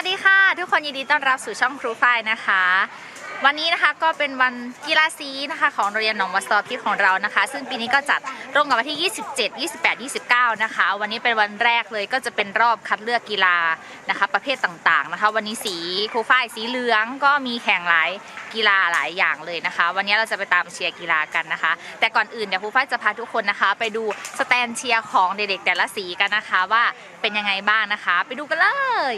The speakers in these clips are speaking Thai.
วัสดีค่ะ ทุกคนยินดีต้อนรับสู่ช่องครูฝ้ายนะคะ วันนี้นะคะก็เป็นวันกีฬาสีนะคะของโรงเรียนหนองวัดซอพิษของเรานะคะ ซึ่งปีนี้ก็จัดตรงกับวันที่ 27 28 29 นะคะ วันนี้เป็นวันแรกเลยก็จะเป็นรอบคัดเลือกกีฬานะคะ ประเภทต่างๆนะคะ วันนี้สีครูฝ้ายสีเหลืองก็มีแข่งหลายกีฬาหลายอย่างเลยนะคะ วันนี้เราจะไปตามเชียร์กีฬากันนะคะ แต่ก่อนอื่นเดี๋ยวครูฝ้ายจะพาทุกคนนะคะ ไปดูสแตนเชียร์ของเด็กๆแต่ละสีกันนะคะ ว่าเป็นยังไงบ้างนะคะ ไปดูกันเลย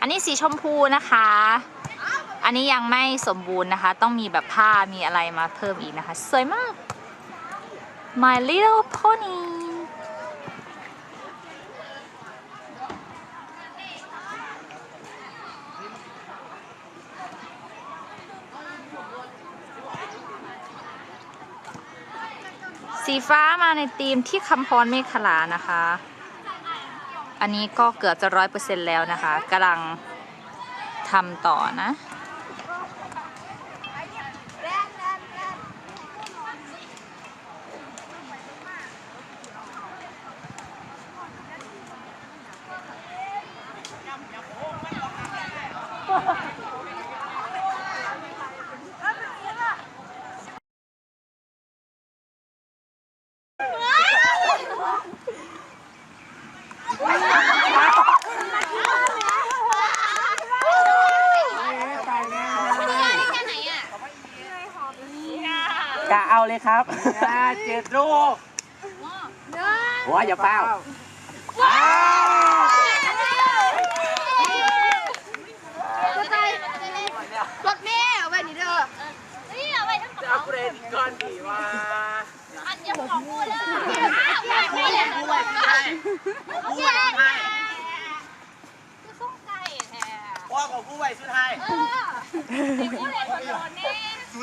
อันนี้ สีชมพูนะคะ อันนี้ยังไม่สมบูรณ์นะคะ ต้องมีแบบผ้ามีอะไรมาเพิ่มอีกนะคะ สวยมาก My Little Pony สีฟ้ามาในธีมที่คำพรเมฆขลานะคะ อันนี้ก็เกือบจะร้อยเปอร์เซ็นต์แล้วนะคะกำลัง ทำต่อนะ กะเอาเลยครับเจ็ดรูปหัวอย่าเป้ารถแม่เอาไว้นี่เด้อนี่เอาไว้ทั้งกระจะเอาเป๋าเกรดก่อนดีว่าอันเดียวของกูเลยเอาไว้เลยเอาไว้เอาไว้คือส่งไก่แท้พ่อของผู้ไว้สุดท้ายเออสิกูเลยโดนแน่สุดแล้วหน่ อ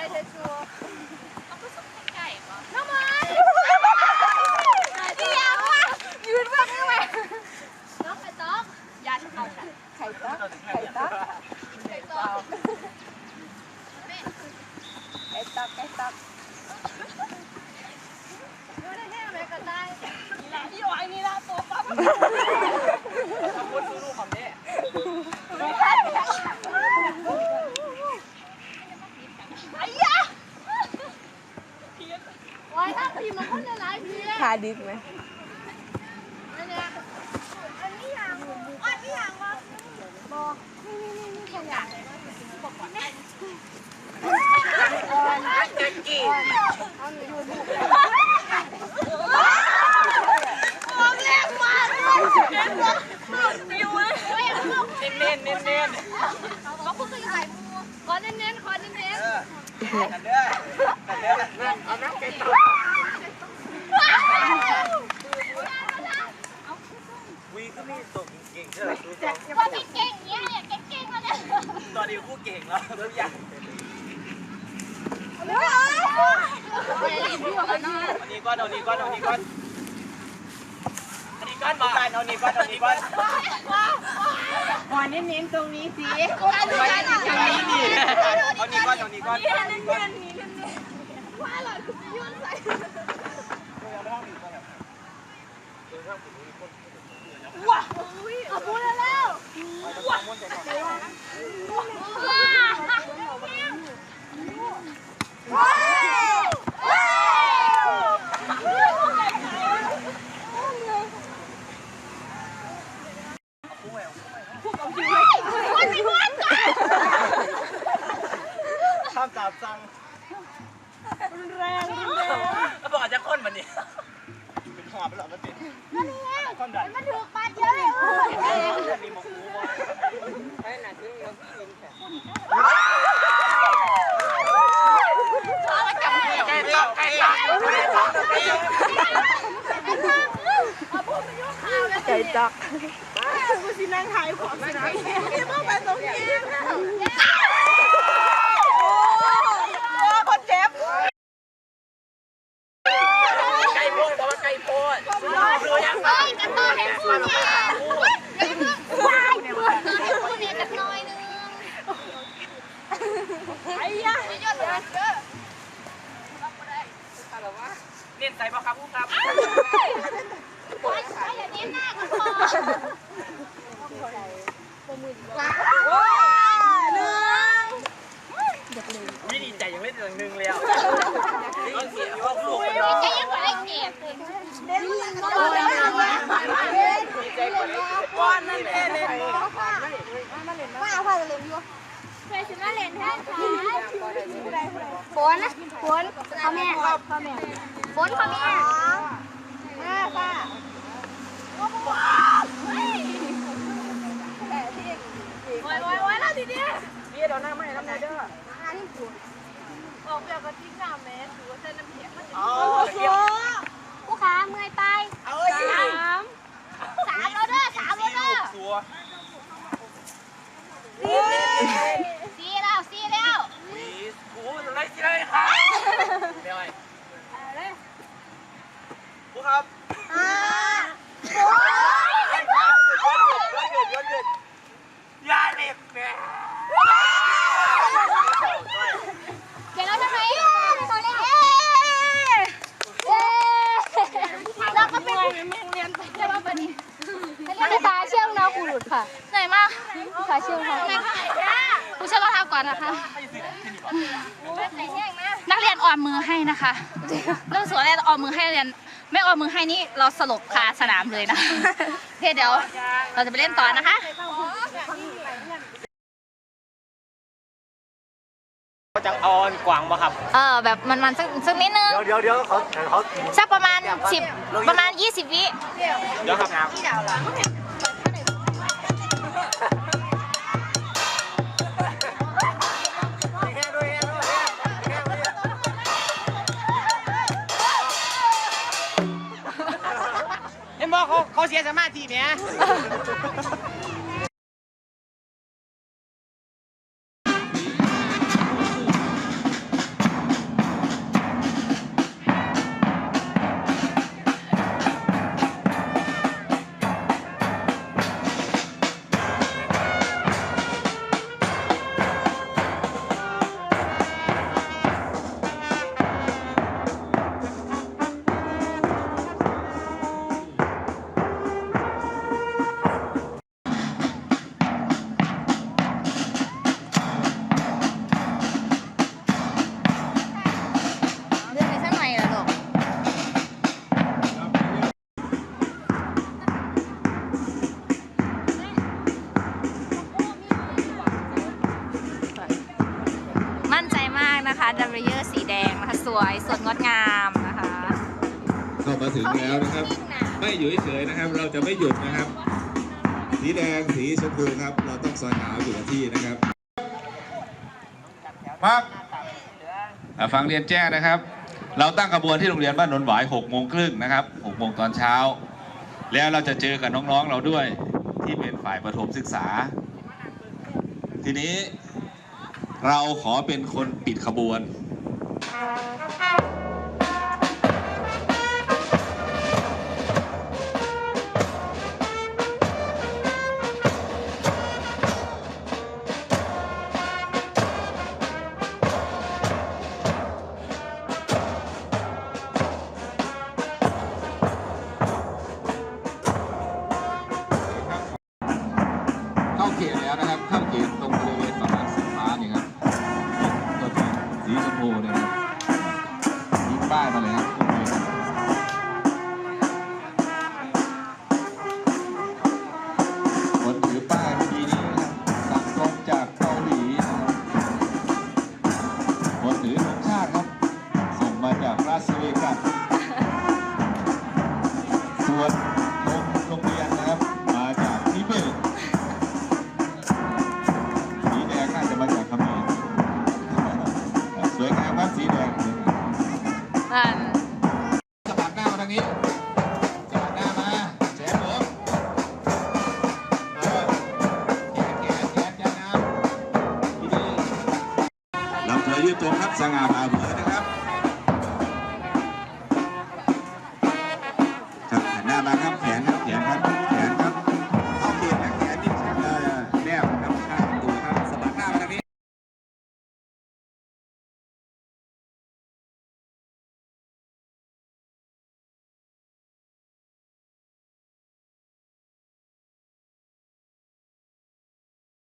ยๆเธอชัว เอาไปส่งไก่ปะ น้องมันเดี๋ยวอะยืนบ้างได้ไหม น้องไปต้องยันเอาน่ะ ไข่ต๊อกไข่ต๊อก ไปต้อง ไข่ต๊อกไข่ต๊อกดูได้แน่ไหมก็ได้ พี่หวายนี่ละตัวปั๊บ ขอบคุณสู้ลูกของแม่ ไอ้ยะ ไว้ถ้าพี่มันคนละลายพี่ ขา ดึกไหมเน้นเน้นี่นี่นี่นี่ขอกก่อนแม่อ่อนเด็กกี่เอาหนูอยู่ดูบอกแรงมากเลยเห็นปะอยู่เอเน้นเน้นขอเน้นๆเน้นเออกันเด้อกันเด้อเอาน้ำเกลือวีก็มีตกเก่งๆเด้อสู้สอง ๆว่าพี่เก่งเนี่ยเนี่ยเก่งๆมาเนี่ย ตอนนี้คู่เก่งแล้วทุก อันนี้ก้อนเอานี้ก้อนเอานี้ก้อนอันนี้ก้อนมาเอานี้ก้อนเอานี้ก้อนก่อนเน้นๆตรงนี้สิไม่นี้ทางนี้ดิเอานี้ก้อนเอานี้ก้อนเอานี้ก้อนว่าหล่อนโยนใส่ว้าวขบวนแล้วว้าวามตามสั่งแรงแล้วบอกจะค้ นมันนี่เป็นหอบไปหรอมันเป็นค้นดันมันถูกปัดเยอะเลยเออมีหมกหมูบ่ให้หนักขึ้นเงินกินแค่ไก่ตับไก่ตับไก่ตับใจจักกูสินั่งถ่ายของสินะพี่ต้องไปตรงนี้ ยอะเยอะไล่นใจบ่ครับผู้ครับวิดีใจยังเล่นอย่างหนึงเลยวได้ยินเสียงพวกลูกมันร้องดเใจกว่าเล่น ว่าเอาผ้าจะเล็มอยู่ เคยซื้อมาเล่นแท้ค่ะฝนฝนพ่อแม่พ่อแม่ฝนพ่อแม่มาป้าโอ้ยโอ้ยโอ้ยแล้วทีนี้ พี่เราหน้าไม่น้ำไหนเด้อ ออกแบบกระทิ้งน้ำแม่ถือว่าเส้นน้ำแข็งมันจะ อ๋อ ผู้ค้าเมื่อยไปสามสามแล้วเด้อสามแล้วเด้อ สัว สี่แล้วสี่แล้ว วีกู อะไรสิไรครับเดี๋ยวไอ้ครูครับอ่าหยุดหยุดหยุดหยุดยาเล็บแม่เดี๋ยวเราทำไมตัวเล็กเย้เย้เราก็เป็นเรียนไปแล้ววันนี้พี่ตาเชื่องนะครูหลุดค่ะเหนื่อยมากพี่ตาเชื่องค่ะครูเชื่อรองเท้า ก่อนนะคะ นักเรียนออมมือให้นะคะ เรื่องสวนอะไรออมมือให้เรียน ไม่ออมมือให้นี่เราสลบคาสนามเลยนะโอเคเดี๋ยวเราจะไปเล่นต่อนะคะเขาจังออนกวางป่ะครับ เออแบบมันมันๆสักสักนิดนึงเดี๋ยวเดี๋ยวเดี๋ยวเขาเขาสักประมาณ10ประมาณ20วิ เดี๋ยวครับ เขา สวยสดงดงามนะคะเข้ามาถึงแล้วนะครับ ไม่อยู่เฉยๆนะครับ เราจะไม่หยุดนะครับ สีแดงสีชมพูครับ เราต้องซอยหาวอยู่กับที่นะครับครับอะฟังเรียนแจ้งนะครับ เราตั้งขบวนที่โรงเรียนบ้านนนหวาย6โมงครึ่งนะครับ6โมงตอนเช้า แล้วเราจะเจอกับน้องๆเราด้วยที่เป็นฝ่ายประถมศึกษา ทีนี้เราขอเป็นคนปิดขบวน 点开。